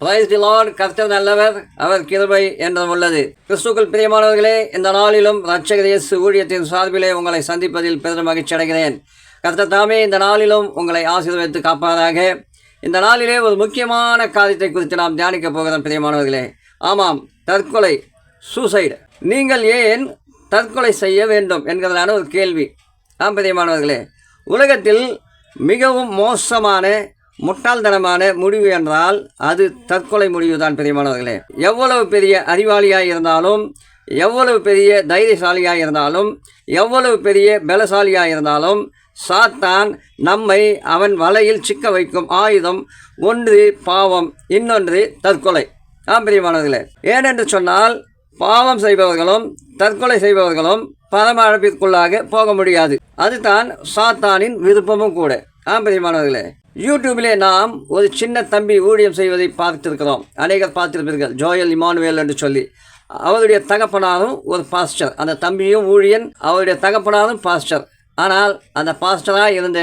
Praise the Lord கர்த்தர் நல்லவர் அவர் கிருபை என்றும் உள்ளது. கிறிஸ்துக்கள் பிரியமானவர்களே இந்த நாளிலும் ரட்சகர் இயேசு ஊழியத்தின் சார்பிலே உங்களை சந்திப்பதில் பெரும் மகிழ்ச்சி அடைகிறேன். கர்த்தர் தாமே இந்த நாளிலும் உங்களை ஆசீர்வதித்து காப்பாராக. இந்த நாளிலே ஒரு முக்கியமான காரியத்தை குறித்து நாம் தியானிக்க போகிறோம் பிரியமானவர்களே. ஆமாம் தற்கொலை சூசைடு. நீங்கள் ஏன் தற்கொலை செய்ய வேண்டும் என்கிறதான ஒரு கேள்வி. ஆம் பிரியமானவர்களே உலகத்தில் மிகவும் மோசமான முட்டாள்தனமான முடிவு என்றால் அது தற்கொலை முடிவு தான் பிரியமானவர்களே. எவ்வளவு பெரிய அறிவாளியாக இருந்தாலும் எவ்வளவு பெரிய தைரியசாலியாக இருந்தாலும் எவ்வளவு பெரிய பலசாலியாக இருந்தாலும் சாத்தான் நம்மை அவன் வலையில் சிக்க வைக்கும் ஆயுதம் ஒன்று பாவம் இன்னொன்று தற்கொலை. ஆம் பிரியமானவர்களே. ஏனென்று சொன்னால் பாவம் செய்பவர்களும் தற்கொலை செய்பவர்களும் பரம அழைப்பிற்குள்ளாக போக முடியாது. அதுதான் சாத்தானின் விருப்பமும் கூட. ஆம் பிரியமானவர்களே. யூடியூபிலே நாம் ஒரு சின்ன தம்பி ஊழியம் செய்வதை பார்த்திருக்கிறோம். அநேகர் பார்த்திருப்பீர்கள் ஜோயல் இமானுவேல் என்று சொல்லி. அவருடைய தகப்பனாரும் ஒரு பாஸ்டர். அந்த தம்பியும் ஊழியன் அவருடைய தகப்பனாரும் பாஸ்டர். ஆனால் அந்த பாஸ்டராக இருந்த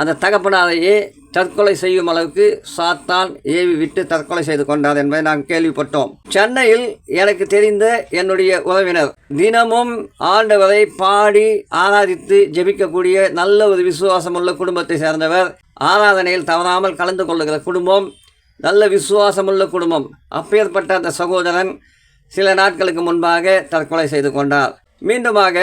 அந்த தகப்பனாரையே தற்கொலை செய்யும் அளவுக்கு சாத்தான் ஏவி விட்டு தற்கொலை செய்து கொண்டார் என்பதை நாம் கேள்விப்பட்டோம். சென்னையில் எனக்கு தெரிந்த என்னுடைய உறவினர் தினமும் ஆண்டவரை பாடி ஆராதித்து ஜெபிக்கக்கூடிய நல்ல ஒரு விசுவாசமுள்ள குடும்பத்தை சேர்ந்தவர் ஆராதனையில் தவறாமல் கலந்து கொள்ளுகிற குடும்பம் நல்ல விசுவாசமுள்ள குடும்பம். அப்பேற்பட்ட அந்த சகோதரன் சில நாட்களுக்கு முன்பாக தற்கொலை செய்து கொண்டார். மீண்டுமாக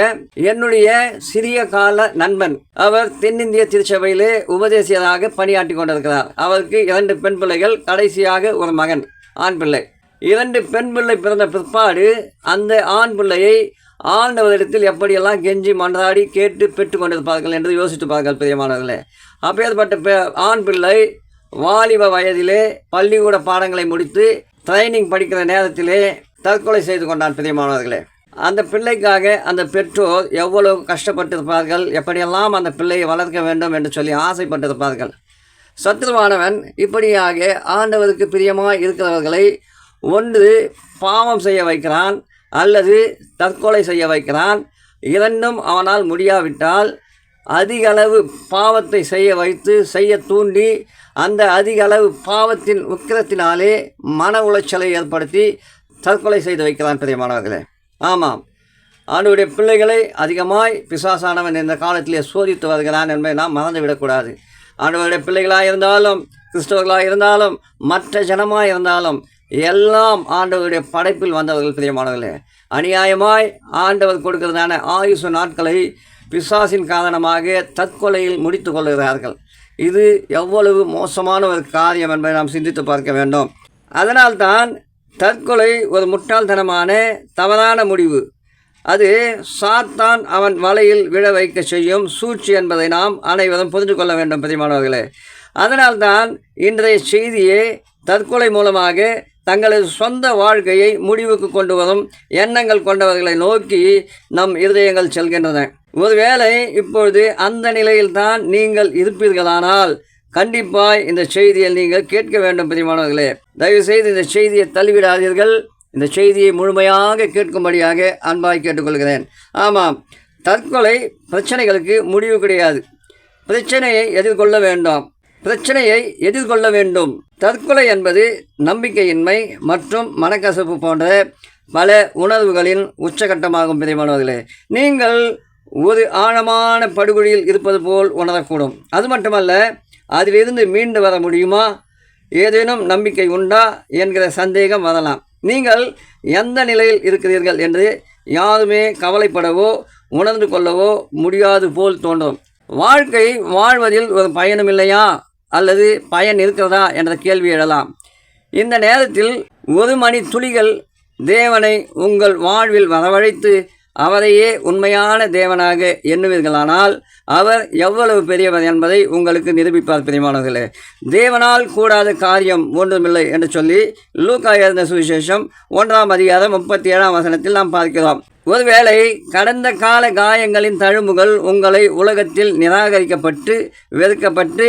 என்னுடைய சிறிய கால நண்பன். அவர் தென்னிந்திய திருச்சபையிலே உபதேசியராக பணியாற்றி கொண்டிருக்கிறார். அவருக்கு இரண்டு பெண் பிள்ளைகள் கடைசியாக ஒரு மகன் ஆண் பிள்ளை. இரண்டு பெண் பிள்ளை பிறந்த பிற்பாடு அந்த ஆண் பிள்ளையை ஆண்டவரிடத்தில் எப்படியெல்லாம் கெஞ்சி மன்றாடி கேட்டு பெற்று கொண்டிருப்பார்கள் என்று யோசித்து பாருங்கள் பிரியமானவர்களே அப்பேற்பட்ட பெ ஆண் பிள்ளை வாலிப வயதிலே பள்ளிக்கூட பாடங்களை முடித்து ட்ரைனிங் படிக்கிற நேரத்திலே தற்கொலை செய்து கொண்டான் பிரியமானவர்களே அந்த பிள்ளைக்காக அந்த பெற்றோர் எவ்வளவு கஷ்டப்பட்டிருப்பார்கள் எப்படியெல்லாம் அந்த பிள்ளையை வளர்க்க வேண்டும் என்று சொல்லி ஆசைப்பட்டிருப்பார்கள். சத்ருவானவன் இப்படியாக ஆண்டவருக்கு பிரியமாக இருக்கிறவர்களை ஒன்று பாவம் செய்ய வைக்கிறான் அல்லது தற்கொலை செய்ய வைக்கிறான். இரண்டும் அவனால் முடியாவிட்டால் அதிக அளவு பாவத்தை செய்ய வைத்து செய்ய தூண்டி அந்த அதிக அளவு பாவத்தின் உக்கிரத்தினாலே மன உளைச்சலை ஏற்படுத்தி தற்கொலை செய்து வைக்கிறான் பிரியமானவர்களே. ஆமாம். ஆண்டுடைய பிள்ளைகளை அதிகமாய் பிசாசானவன் இந்த காலத்திலே சோதித்து வருகிறான் என்பதை நாம் மறந்துவிடக்கூடாது. ஆண்டவருடைய பிள்ளைகளாக இருந்தாலும் கிறிஸ்தவர்களாக இருந்தாலும் மற்ற ஜனமாக இருந்தாலும் எல்லாம் ஆண்டவருடைய படைப்பில் வந்தவர்கள் பிரியமானவர்களே. அநியாயமாய் ஆண்டவர் கொடுக்கிறதான ஆயுசு நாட்களை பிசாசின் காரணமாக தற்கொலையில் முடித்து கொள்கிறார்கள். இது எவ்வளவு மோசமான ஒரு காரியம் என்பதை நாம் சிந்தித்து பார்க்க வேண்டும். அதனால்தான் தற்கொலை ஒரு முட்டாள்தனமான தவறான முடிவு. அது சாத்தான் அவன் வலையில் விழ வைக்க செய்யும் சூழ்ச்சி என்பதை நாம் அனைவரும் புரிந்து கொள்ள வேண்டும் பெரியமானவர்களே. அதனால்தான் இன்றைய செய்தியே தற்கொலை மூலமாக தங்களது சொந்த வாழ்க்கையை முடிவுக்கு கொண்டு வரும் எண்ணங்கள் கொண்டவர்களை நோக்கி நம் இதயங்கள் செல்கின்றன. ஒருவேளை இப்பொழுது அந்த நிலையில்தான் நீங்கள் இருப்பீர்களானால் கண்டிப்பாய் இந்த செய்தியை நீங்கள் கேட்க வேண்டும் பிரியமானவர்களே. தயவுசெய்து இந்த செய்தியை தள்ளிவிடாதீர்கள். இந்த செய்தியை முழுமையாக கேட்கும்படியாக அன்பாய் கேட்டுக்கொள்கிறேன். ஆமாம் தற்கொலை பிரச்சனைகளுக்கு முடிவு கிடையாது. பிரச்சனையை எதிர்கொள்ள வேண்டாம். பிரச்சனையை எதிர்கொள்ள வேண்டும். தற்கொலை என்பது நம்பிக்கையின்மை மற்றும் மனக்கசப்பு போன்ற பல உணர்வுகளின் உச்சகட்டமாகும் பிரியமானவர்களே. நீங்கள் ஒரு ஆழமான படுகொழியில் இருப்பது போல் உணரக்கூடும். அது மட்டுமல்ல அதிலிருந்து மீண்டு வர முடியுமா? ஏதேனும் நம்பிக்கை உண்டா? என்கிற சந்தேகம் வரலாம். நீங்கள் எந்த நிலையில் இருக்கிறீர்கள் என்று யாருமே கவலைப்படவோ உணர்ந்து கொள்ளவோ முடியாது போல் தோன்றும். வாழ்க்கை வாழ்வதில் ஒரு பயனும் இல்லையா? அல்லது பயன் இருக்கிறதா? என்ற கேள்வி எழலாம். இந்த நேரத்தில் ஒரு மணி துளிகள் தேவனை உங்கள் வாழ்வில் வரவழைத்து அவரையே உண்மையான தேவனாக எண்ணுவீர்களானால் அவர் எவ்வளவு பெரியவர் என்பதை உங்களுக்கு நிரூபிப்பார் பிரியமானவர்களே. தேவனால் கூடாத காரியம் ஒன்றுமில்லை என்று சொல்லி லூக்கா எழுந்த சுவிசேஷம் ஒன்றாம் அதிகாரம் முப்பத்தி ஏழாம் வசனத்தில் நாம் பார்க்கிறோம். ஒருவேளை கடந்த கால காயங்களின் தழும்புகள் உங்களை உலகத்தில் நிராகரிக்கப்பட்டு வெறுக்கப்பட்டு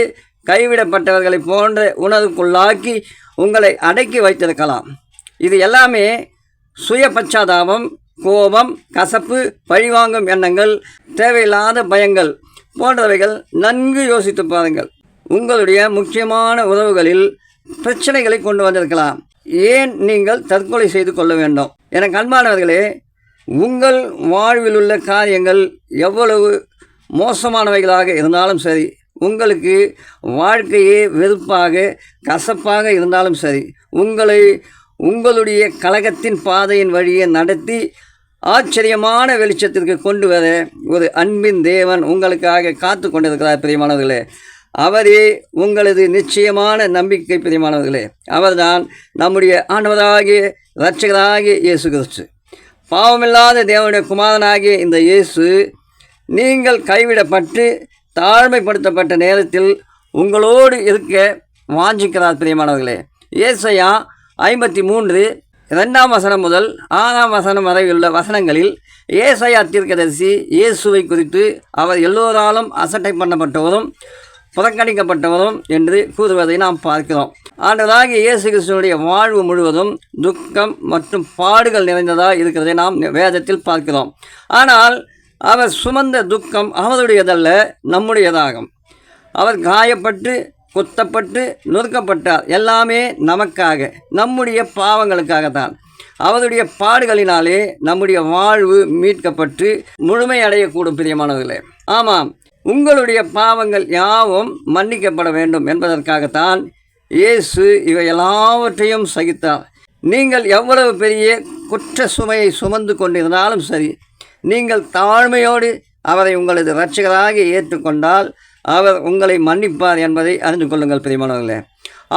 கைவிடப்பட்டவர்களை போன்ற உணர்வுக்குள்ளாக்கி உங்களை அடக்கி வைத்திருக்கலாம். இது எல்லாமே சுய பச்சாதாபம் கோபம் கசப்பு பழிவாங்கும் எண்ணங்கள் தேவையில்லாத பயங்கள் போன்றவைகள் நன்கு யோசித்து பாருங்கள். உங்களுடைய முக்கியமான உறவுகளில் பிரச்சனைகளை கொண்டு வந்திருக்கலாம். ஏன் நீங்கள் தற்கொலை செய்து கொள்ள வேண்டும்? என அன்பானவர்களே உங்கள் வாழ்வில் உள்ள காரியங்கள் எவ்வளவு மோசமானவைகளாக இருந்தாலும் சரி உங்களுக்கு வாழ்க்கையே வெறுப்பாக கசப்பாக இருந்தாலும் சரி உங்களை உங்களுடைய கழகத்தின் பாதையின் வழியே நடத்தி ஆச்சரியமான வெளிச்சத்திற்கு கொண்டு வர ஒரு அன்பின் தேவன் உங்களுக்காக காத்து கொண்டிருக்கிறார் பிரியமானவர்களே. அவரே உங்களது நிச்சயமான நம்பிக்கை பிரியமானவர்களே. அவர்தான் நம்முடைய ஆண்டவராகிய இரட்சகராகிய இயேசு கிறிஸ்து. பாவமில்லாத தேவனுடைய குமாரனாகிய இந்த இயேசு நீங்கள் கைவிடப்பட்டு தாழ்மைப்படுத்தப்பட்ட நேரத்தில் உங்களோடு இருக்க வாஞ்சிக்கிறார் பிரியமானவர்களே. இயேசையா ஐம்பத்தி மூன்று இரண்டாம் வசனம் முதல் ஆறாம் வசனம் வரை உள்ள வசனங்களில் ஏசையா தீர்க்கதரிசி இயேசுவை குறித்து அவர் எல்லோராலும் அசட்டை பண்ணப்பட்டவரும் புறக்கணிக்கப்பட்டவரும் என்று கூறுவதை நாம் பார்க்கிறோம். ஆண்டவராகிய இயேசு கிறிஸ்துவனுடைய வாழ்வு முழுவதும் துக்கம் மற்றும் பாடுகள் நிறைந்ததாக இருக்கிறதை நாம் வேதத்தில் பார்க்கிறோம். ஆனால் அவர் சுமந்த துக்கம் அவருடையதல்ல நம்முடையதாகும். அவர் காயப்பட்டு குத்தப்பட்டு நொறுக்கப்பட்டார். எல்லாமே நமக்காக நம்முடைய பாவங்களுக்காகத்தான். அவருடைய பாடுகளினாலே நம்முடைய வாழ்வு மீட்கப்பட்டு முழுமையடையக்கூடும் பிரியமானவர்களே. ஆமாம் உங்களுடைய பாவங்கள் யாவும் மன்னிக்கப்பட வேண்டும் என்பதற்காகத்தான் இயேசு இவை எல்லாவற்றையும் சகித்தார். நீங்கள் எவ்வளவு பெரிய குற்ற சுமையை சுமந்து கொண்டிருந்தாலும் சரி நீங்கள் தாழ்மையோடு அவரை உங்களது இரட்சகராக ஏற்றுக்கொண்டால் அவர் உங்களை மன்னிப்பார் என்பதை அறிந்து கொள்ளுங்கள் பிரியமானவர்களே.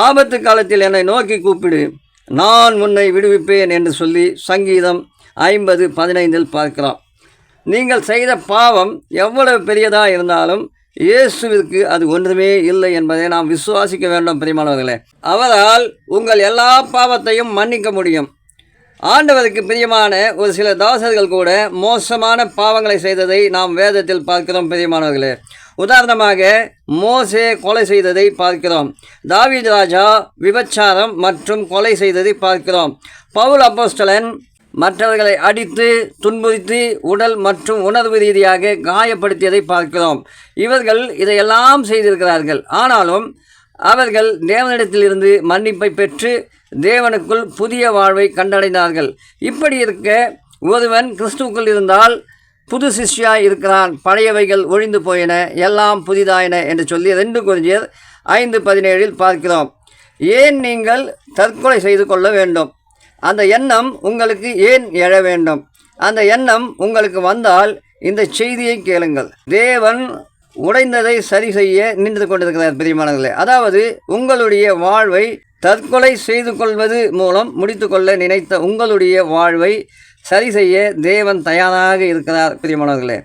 ஆபத்து காலத்தில் என்னை நோக்கி கூப்பிடு. நான் உன்னை விடுவிப்பேன் என்று சொல்லி சங்கீதம் ஐம்பது பதினைந்தில் பார்க்கிறோம் நீங்கள் செய்த பாவம் எவ்வளவு பெரியதாக இருந்தாலும் இயேசுவிற்கு அது ஒன்றுமே இல்லை என்பதை நாம் விசுவாசிக்க வேண்டும் பிரியமானவர்களே. அவரால் உங்கள் எல்லா பாவத்தையும் மன்னிக்க முடியும். ஆண்டவருக்கு பிரியமான ஒரு சில தாசர்கள் கூட மோசமான பாவங்களை செய்ததை நாம் வேதத்தில் பார்க்கிறோம் பிரியமானவர்களே. உதாரணமாக மோசே கொலை செய்ததை பார்க்கிறோம். தாவீது ராஜா விபச்சாரம் மற்றும் கொலை செய்ததை பார்க்கிறோம். பவுல் அப்போஸ்டலன் மற்றவர்களை அடித்து துன்புறுத்தி உடல் மற்றும் உணர்வு ரீதியாக காயப்படுத்தியதை பார்க்கிறோம். இவர்கள் இதையெல்லாம் செய்திருக்கிறார்கள். ஆனாலும் அவர்கள் தேவனிடத்திலிருந்து மன்னிப்பை பெற்று தேவனுக்குள் புதிய வாழ்வை கண்டடைந்தார்கள். இப்படி இருக்க ஒருவன் கிறிஸ்துவுக்குள் இருந்தால் புது சிஷ்யாய் இருக்கிறான் பழையவைகள் ஒழிந்து போயின எல்லாம் புதிதாயின என்று சொல்லி ரெண்டு குறிஞ்சியர் ஐந்து பதினேழில் பார்க்கிறோம். ஏன் நீங்கள் தற்கொலை செய்து கொள்ள வேண்டும்? அந்த எண்ணம் உங்களுக்கு ஏன் எழ வேண்டும்? அந்த எண்ணம் உங்களுக்கு வந்தால் இந்த செய்தியை கேளுங்கள். தேவன் உடைந்ததை சரி செய்ய நின்று கொண்டிருக்கிறார் பிரியமானங்களே அதாவது உங்களுடைய வாழ்வை தற்கொலை செய்து கொள்வது மூலம் முடித்துக்கொள்ள நினைத்த உங்களுடைய வாழ்வை சரி செய்ய தேவன் தயாராக இருக்கிறார் பிரியமானவர்களே.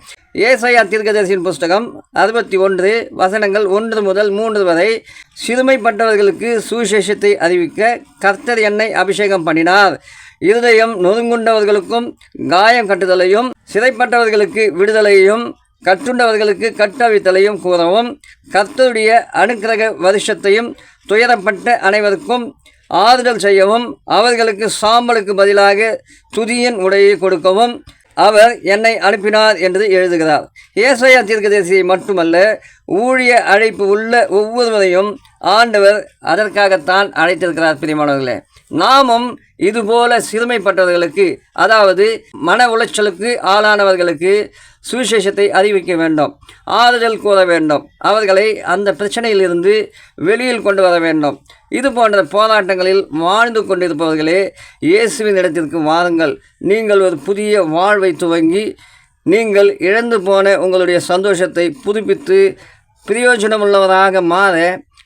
ஏசையா தீர்க்கதரிசியின் புஸ்தகம் அறுபத்தி ஒன்று வசனங்கள் ஒன்று முதல் மூன்று வரை சிறுமைப்பட்டவர்களுக்கு சுவிசேஷத்தை அறிவிக்க கர்த்தர் என்னை அபிஷேகம் பண்ணினார். இருதயம் நொறுங்குண்டவர்களுக்கும் காயம் கட்டுதலையும் சிறைப்பட்டவர்களுக்கு விடுதலையும் கற்றுண்டவர்களுக்கு கட்டவித்தலையும் கூறவும் கர்த்தருடைய அனுக்கிரக வருஷத்தையும் துயரப்பட்ட அனைவருக்கும் ஆறுதல் செய்யவும் அவர்களுக்கு சாம்பலுக்கு பதிலாக துதியின் உடையை கொடுக்கவும் அவர் என்னை அனுப்பினார் என்று எழுதுகிறார். ஏசையா தீர்க்கதரிசியை மட்டுமல்ல ஊழிய அழைப்பு உள்ள ஒவ்வொருவரையும் ஆண்டவர் அதற்காகத்தான் அழைத்திருக்கிறார் பிரியமானவர்களே. நாமும் இதுபோல சிறுமைப்பட்டவர்களுக்கு அதாவது மன உளைச்சலுக்கு ஆளானவர்களுக்கு சுவிசேஷத்தை அறிவிக்க வேண்டும். ஆறுதல் கூற வேண்டும். அவர்களை அந்த பிரச்சனையிலிருந்து வெளியில் கொண்டு வர வேண்டும். இது போன்ற போராட்டங்களில் வாழ்ந்து கொண்டிருப்பவர்களே இயேசுவின் இடத்திற்கு வாருங்கள். நீங்கள் ஒரு புதிய வாழ்வை துவங்கி நீங்கள் இழந்து போன உங்களுடைய சந்தோஷத்தை புதுப்பித்து பிரயோஜனமுள்ளவராக மாற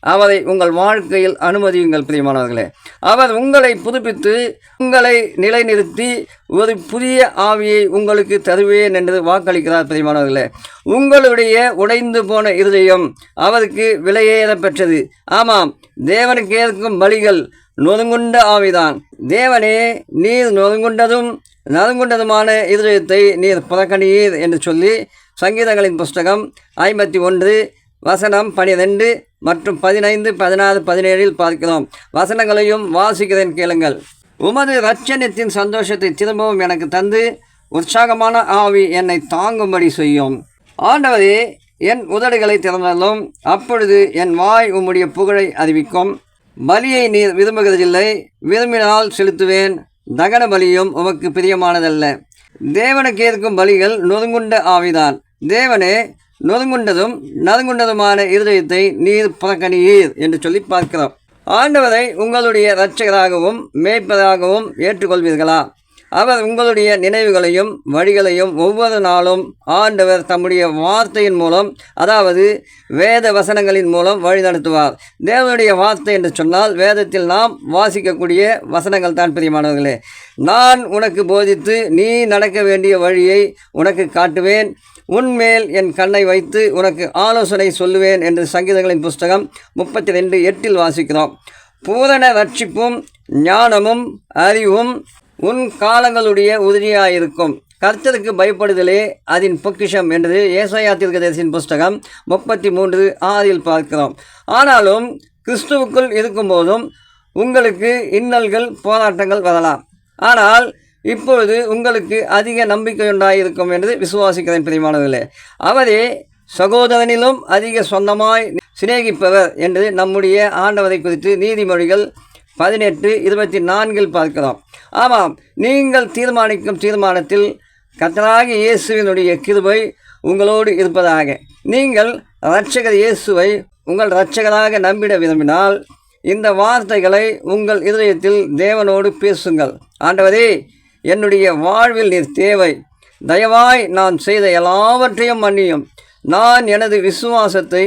அவரை உங்கள் வாழ்க்கையில் அனுமதியுங்கள் பிரியமானவர்களே. அவர் உங்களை புதுப்பித்து உங்களை நிலைநிறுத்தி ஒரு புதிய ஆவியை உங்களுக்கு தருவேன் என்று வாக்களிக்கிறார் பிரியமானவர்களே. உங்களுடைய உடைந்து போன இருதயம் அவருக்கு விலையேற பெற்றது. ஆமாம் தேவனுக்கு ஏற்கும் பலிகள் நொறுங்குண்ட ஆவிதான். தேவனே நீர் நொறுங்குண்டதும் நறுங்குண்டதுமான இருதயத்தை நீர் புறக்கணியீர் என்று சொல்லி சங்கீதங்களின் புஸ்தகம் ஐம்பத்தி ஒன்று வசனம் பனிரெண்டு மற்றும் பதினைந்து பதினாறு பதினேழில் பார்க்கிறோம் வசனங்களையும் வாசிக்கிறேன் கேளுங்கள். உமது ரட்சணத்தின் சந்தோஷத்தை திரும்பவும் எனக்கு தந்து உற்சாகமான ஆவி என்னை தாங்கும்படி செய்யும். ஆண்டவரே என் உதடுகளை திறந்தாலும் அப்பொழுது என் வாய் உம்முடைய புகழை அறிவிக்கும். பலியை நீர் விரும்புகிறதில்லை விரும்பினால் செலுத்துவேன். தகன பலியும் உமக்கு பிரியமானதல்ல. தேவனுக்கு ஏற்கும் பலிகள் நொறுங்குண்ட ஆவிதான். தேவனே நொறுங்குண்டதும் நறுங்குண்டதுமான இருதயத்தை நீர் புறக்கணியீர் என்று சொல்லி பார்க்கிறோம். ஆண்டவரை உங்களுடைய இரட்சகராகவும் மேய்ப்பதாகவும் ஏற்றுக்கொள்வீர்களா? அவர் உங்களுடைய நினைவுகளையும் வழிகளையும் ஒவ்வொரு நாளும் ஆண்டவர் தம்முடைய வார்த்தையின் மூலம் அதாவது வேத வசனங்களின் மூலம் வழிநடத்துவார் தேவனுடைய வார்த்தை என்று சொன்னால் வேதத்தில் நாம் வாசிக்கக்கூடிய வசனங்கள் தான் பிரியமானவர்களே. நான் உனக்கு போதித்து நீ நடக்க வேண்டிய வழியை உனக்கு காட்டுவேன். உன்மேல் என் கண்ணை வைத்து உனக்கு ஆலோசனை சொல்லுவேன் என்று சங்கீதங்களின் புஸ்தகம் முப்பத்தி ரெண்டு எட்டில் வாசிக்கிறோம். பூரண ரட்சிப்பும் ஞானமும் அறிவும் உன் காலங்களுடைய உறுதியாயிருக்கும் கர்த்தருக்கு பயப்படுதலே அதன் பொக்கிஷம் என்று ஏசாயா தீர்க்கதரிசின் புஸ்தகம் முப்பத்தி மூன்று ஆறில் பார்க்கிறோம். ஆனாலும் கிறிஸ்துவுக்குள் இருக்கும்போதும் உங்களுக்கு இன்னல்கள் போராட்டங்கள் வரலாம். ஆனால் இப்பொழுது உங்களுக்கு அதிக நம்பிக்கை உண்டாயிருக்கும் என்று விசுவாசிக்கிறேன் பிரியமானவர்களே. அவரே சகோதரனிலும் அதிக சொந்தமாய் சிநேகிப்பவர் என்று நம்முடைய ஆண்டவரை குறித்து நீதிமொழிகள் பதினெட்டு இருபத்தி நான்கில் பார்க்கிறோம் ஆமாம் நீங்கள் தீர்மானிக்கும் தீர்மானத்தில் கர்த்தராகிய இயேசுவினுடைய கிருபை உங்களோடு இருப்பதாக. நீங்கள் இரட்சகர் இயேசுவை உங்கள் இரட்சகராக நம்பிட விரும்பினால் இந்த வார்த்தைகளை உங்கள் இதயத்தில் தேவனோடு பேசுங்கள். ஆண்டவரே என்னுடைய வாழ்வில் நீர் தேவை. தயவாய் நான் செய்த எல்லாவற்றையும் மன்னியும். நான் எனது விசுவாசத்தை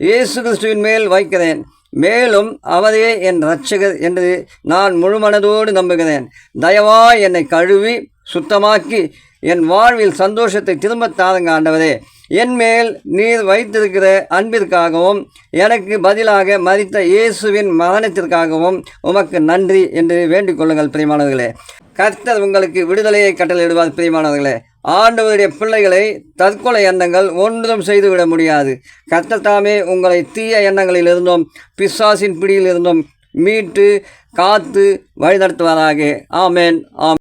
இயேசு கிறிஸ்துவின் மேல் வைக்கிறேன். மேலும் அவரே என் இரட்சகர் என்று நான் முழுமனதோடு நம்புகிறேன். தயவாய் என்னை கழுவி சுத்தமாக்கி என் வாழ்வில் சந்தோஷத்தை திரும்பத் தாருங்க ஆண்டவரே. என்மேல் நீர் வைத்திருக்கிற அன்பிற்காகவும் எனக்கு பதிலாக மறித்த இயேசுவின் மரணத்திற்காகவும் உமக்கு நன்றி என்று வேண்டிக் கொள்ளுங்கள் பிரியமானவர்களே. கர்த்தர் உங்களுக்கு விடுதலையை கட்டளையிடுவார் பிரியமானவர்களே. ஆண்டவருடைய பிள்ளைகளை தற்கொலை எண்ணங்கள் ஒன்றும் செய்துவிட முடியாது. கர்த்தர் தாமே உங்களை தீய எண்ணங்களிலிருந்தும் பிசாசின் பிடியிலிருந்தும் மீட்டு காத்து வழிநடத்துவதாக ஆமேன் ஆம்